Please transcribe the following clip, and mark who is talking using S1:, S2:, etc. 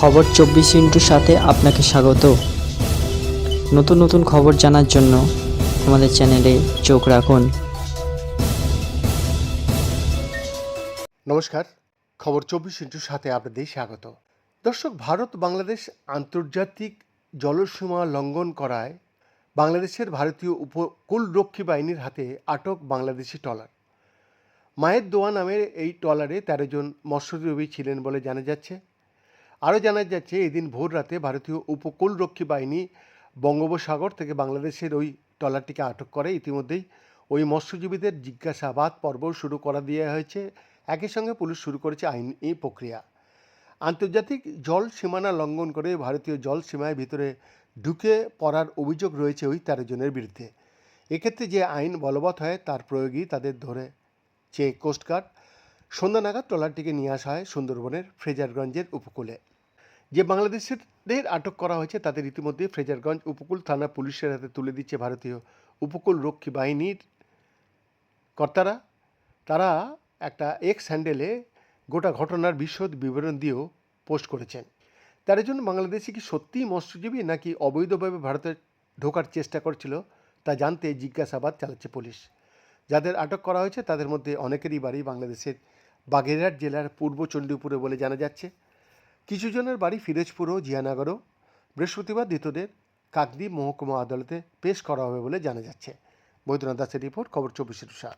S1: খবর চব্বিশ ইন্টুর সাথে আপনাকে স্বাগত। নতুন নতুন খবর জানার জন্য আমাদের চ্যানেলে চোখ রাখুন।
S2: নমস্কার, খবর চব্বিশ ইন্টুর সাথে আপনাদের স্বাগত। দর্শক, ভারত, বাংলাদেশ আন্তর্জাতিক জলসীমা লঙ্ঘন করায় বাংলাদেশের ভারতীয় উপকূলরক্ষী বাহিনীর হাতে আটক বাংলাদেশি ট্রলার। মায়ের দোয়া নামের এই ট্রলারে তেরো জন মৎস্যজীবী ছিলেন বলে জানা যাচ্ছে। আরও জানা যাচ্ছে, এদিন ভোর রাতে ভারতীয় উপকূলরক্ষী বাহিনী বঙ্গোপসাগর থেকে বাংলাদেশের ওই ট্রলারটিকে আটক করে। ইতিমধ্যেই ওই মৎস্যজীবীদের জিজ্ঞাসাবাদ পর্ব শুরু করা দেওয়া হয়েছে। একই সঙ্গে পুলিশ শুরু করেছে আইনি প্রক্রিয়া। আন্তর্জাতিক জল সীমানা লঙ্ঘন করে ভারতীয় জল সীমায় ভিতরে ঢুকে পড়ার অভিযোগ রয়েছে ওই তেরো জনের বিরুদ্ধে। এক্ষেত্রে যে আইন বলবৎ হয়, তার প্রয়োগই তাদের ধরে। চেয়ে কোস্টগার্ড সন্ধ্যা নাগাদ ট্রলারটিকে নিয়ে আসা হয় সুন্দরবনের ফ্রেজারগঞ্জের উপকূলে। যে বাংলাদেশিদের আটক করা হয়েছে, তাদের ইতিমধ্যে ফ্রেজারগঞ্জ উপকূল থানা পুলিশের হাতে তুলে দিচ্ছে ভারতীয় উপকূল রক্ষী বাহিনীর কর্তারা। তারা একটা এক্স হ্যান্ডেলে গোটা ঘটনার বিশদ বিবরণ দিয়েও পোস্ট করেছেন। তেরো জন্য বাংলাদেশি কি সত্যিই মৎস্যজীবী নাকি অবৈধভাবে ভারতে ঢোকার চেষ্টা করছিল তা জানতে জিজ্ঞাসাবাদ চালাচ্ছে পুলিশ। যাদের আটক করা হয়েছে, তাদের মধ্যে অনেকেরই বাড়ি বাংলাদেশের বাগেরহাট জেলার পূর্ব চণ্ডীপুরে বলে জানা যাচ্ছে। কিছু জনের বাড়ি ফিরোজপুর ও জিয়ানগরও বৃহস্পতিবার ধৃতদের কাকদ্বীপ মহকুমা আদালতে পেশ করা হবে বলে জানা যাচ্ছে। বৈদ্যনাথ দাসের রিপোর্ট, খবর চব্বিশের সাত।